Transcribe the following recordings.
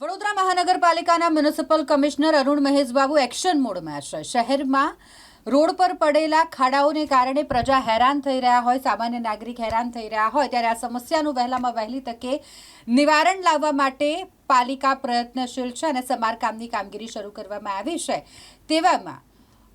વડોદરા મહાનગરપાલિકાના municipal commissioner Arun Maheshbabu action મોડમાં છે શહેરમાં રોડ પર પડેલા ખાડાઓને કારણે પ્રજા હેરાન થઈ રહ્યા હોય, સામાન્ય નાગરિક હેરાન થઈ રહ્યા હોય, ત્યારે આ સમસ્યાનું વહેલામાં વહેલી તકે નિવારણ લાવવા માટે પાલિકા પ્રયત્નશીલ છે અને સમારકામની કામગીરી શરૂ કરવામાં આવી છે. તેવામાં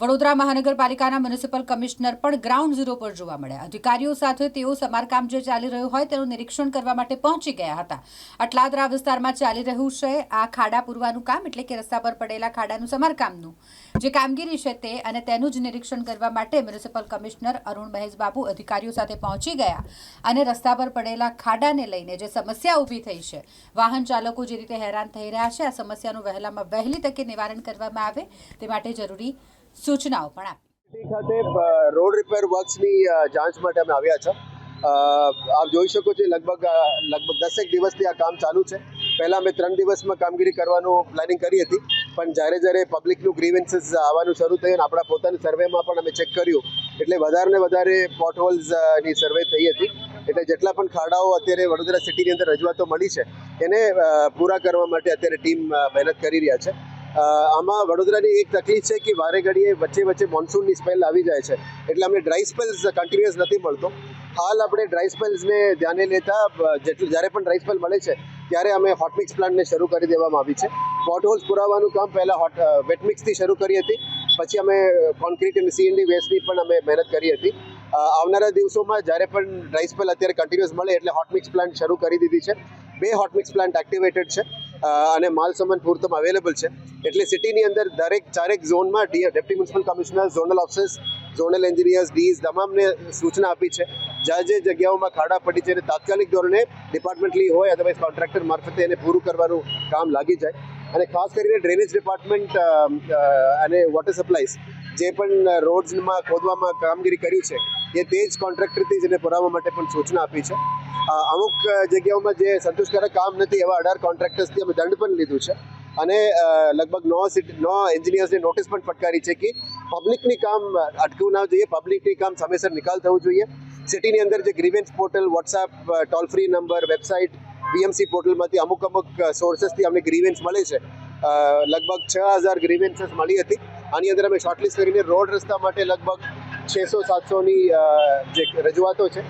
વડોદરા મહાનગરપાલિકાના મ્યુનિસિપલ કમિશનર પણ ગ્રાઉન્ડ ઝીરો પર જોવા મળ્યા. અધિકારીઓ સાથે તેઓ સમારકામ જે ચાલી રહ્યું હોય તેનું નિરીક્ષણ કરવા માટે પહોંચી ગયા હતા. અટલાદરા વિસ્તારમાં ચાલી રહ્યું છે આ ખાડા પૂરવાનું કામ, એટલે કે રસ્તા પર પડેલા ખાડાનું સમારકામનું જે કામગીરી છે તે અને તેનું જ નિરીક્ષણ કરવા માટે મ્યુનિસિપલ કમિશનર અરુણ મહેશબાબુ અધિકારીઓ સાથે પહોંચી ગયા અને રસ્તા પર પડેલા ખાડાને લઈને જે સમસ્યા ઊભી થઈ છે, વાહન ચાલકો જે રીતે હેરાન થઈ રહ્યા છે, આ સમસ્યાનું વહેલામાં વહેલી તકે નિવારણ કરવામાં આવે તે માટે જરૂરી સૂચનાઓ પણ આપી. ખાતે રોડ રિપેર વર્ક્સની જાંચ માટે અમે આવ્યા છે. આપ જોઈ શકો છો, લગભગ લગભગ દસેક દિવસથી આ કામ ચાલુ છે. પહેલાં અમે ત્રણ દિવસમાં કામગીરી કરવાનું પ્લાનિંગ કરી હતી, પણ જ્યારે જ્યારે પબ્લિકનું ગ્રીવન્સીસ આવવાનું શરૂ થયું અને આપણા પોતાના સર્વેમાં પણ અમે ચેક કર્યું, એટલે વધારે ને વધારે પોટહોલ્સની સર્વે થઈ હતી. એટલે જેટલા પણ ખાડાઓ અત્યારે વડોદરા સિટીની અંદર રજૂઆતો મળી છે, એને પૂરા કરવા માટે અત્યારે ટીમ મહેનત કરી રહ્યા છે. આમાં વડોદરાની એક તકલીફ છે કે વારે ઘડીએ વચ્ચે વચ્ચે મોન્સૂનની સ્પેલ આવી જાય છે. એટલે અમને ડ્રાય સ્પેલ્સ કન્ટિન્યુઅસ નથી મળતો. હાલ આપણે ડ્રાય સ્પેલ્સને ધ્યાને લેતા જેટલું, જ્યારે પણ ડ્રાય સ્પેલ મળે છે, ત્યારે અમે હોટ મિક્સ પ્લાન્ટને શરૂ કરી દેવામાં આવી છે. પોટહોલ્સ પુરાવાનું કામ પહેલાં હોટ વેટ મિક્સથી શરૂ કરી હતી. પછી અમે કોન્ક્રીટ અને સીએનડી વેસ્ટની પણ અમે મહેનત કરી હતી. આવનારા દિવસોમાં જ્યારે પણ ડ્રાય સ્પેલ અત્યારે કન્ટિન્યુઅસ મળે, એટલે હોટ મિક્સ પ્લાન્ટ શરૂ કરી દીધી છે. બે હોટ મિક્સ પ્લાન્ટ એક્ટિવેટેડ છે. અને માલ સામાન પૂરતમ અવેલેબલ છે. એટલે સિટીની અંદર દરેક ચારેક ઝોનમાં deputy municipal commissioner zonal officers zonal engineers ડીઝ તમામને સૂચના આપી છે. જ્યાં જે જગ્યાઓમાં ખાડા પડી છે એને તાત્કાલિક ધોરણે ડિપાર્ટમેન્ટલી હોય અથવા કોન્ટ્રાક્ટર મારફતે એને પૂરું કરવાનું કામ લાગી જાય. અને ખાસ કરીને ડ્રેનેજ ડિપાર્ટમેન્ટ અને વોટર સપ્લાયઝ જે પણ રોડ્સમાં, ખોદવામાં કામગીરી કરી છે એ તે જ કોન્ટ્રાક્ટરથી જ એને પુરાવા માટે પણ સૂચના આપી છે. અમુક જગ્યાઓમાં જે સંતોષકારક કામ નથી એવા અઢાર કોન્ટ્રાક્ટર્સથી અમે દંડ પણ લીધું છે. અને લગભગ નો સિટી નો એન્જિનિયર્સને નોટિસ પણ ફટકારી છે કે પબ્લિકની કામ અટકવું ના જોઈએ પબ્લિકની કામ સમયસર નિકાલ થવું જોઈએ. સિટીની અંદર જે grievance portal WhatsApp toll free number website BMC પોર્ટલમાંથી અમુક અમુક સોર્સેસથી અમને ગ્રીવેન્સ મળે છે. લગભગ છ હજાર ગ્રીવેન્સીસ મળી હતી. આની અંદર અમે શોર્ટલિસ્ટ કરીને રોડ રસ્તા માટે લગભગ છસો સાતસોની જે રજૂઆતો છે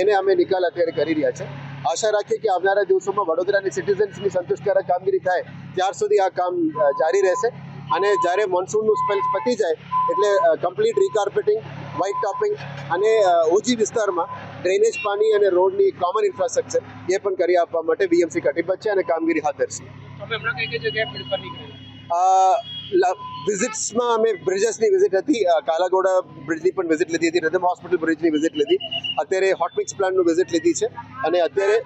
એને અમે નિકાલ અત્યારે કરી રહ્યા છે. આશા રાખીએ કે આવનારા દિવસોમાં વડોદરાની સિટીઝન્સની સંતોષકારક કામગીરી થાય ત્યાર સુધી આ કામ જારી રહેશે. અને જ્યારે મોન્સૂનનું સ્પેલ્સ પતી જાય એટલે કમ્પ્લીટ રીકાર્પેટિંગ વ્હાઇટ ટોપિંગ અને ઓજી વિસ્તારમાં ડ્રેનેજ પાણી અને રોડની કોમન ઇન્ફ્રાસ્ટ્રક્ચર એ પણ કરી આપવા માટે બીએમસી કટિબદ્ધ છે અને કામગીરી હાથ ધરશે. વિઝિટ્સમાં અમે બ્રિજેસની વિઝિટ હતી. કાલાગોડા બ્રિજની પણ વિઝિટ લીધી હતી. રધમ હોસ્પિટલ બ્રિજની વિઝિટ લીધી. અત્યારે હોટમિક્સ પ્લાન્ટનું વિઝિટ લીધી છે. અને અત્યારે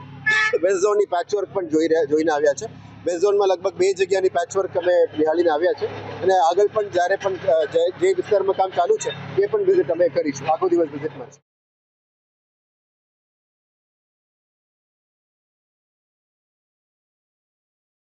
વેસ્ટ ઝોનની પેચવર્ક પણ જોઈ રહ્યા, જોઈને આવ્યા છે. વેસ્ટ ઝોનમાં લગભગ બે જગ્યાની પેચવર્ક અમે નિહાળીને આવ્યા છે. અને આગળ પણ જ્યારે પણ જે વિસ્તારમાં કામ ચાલુ છે, એ પણ વિઝિટ અમે કરીશું. આખો દિવસ વિઝિટમાં છે.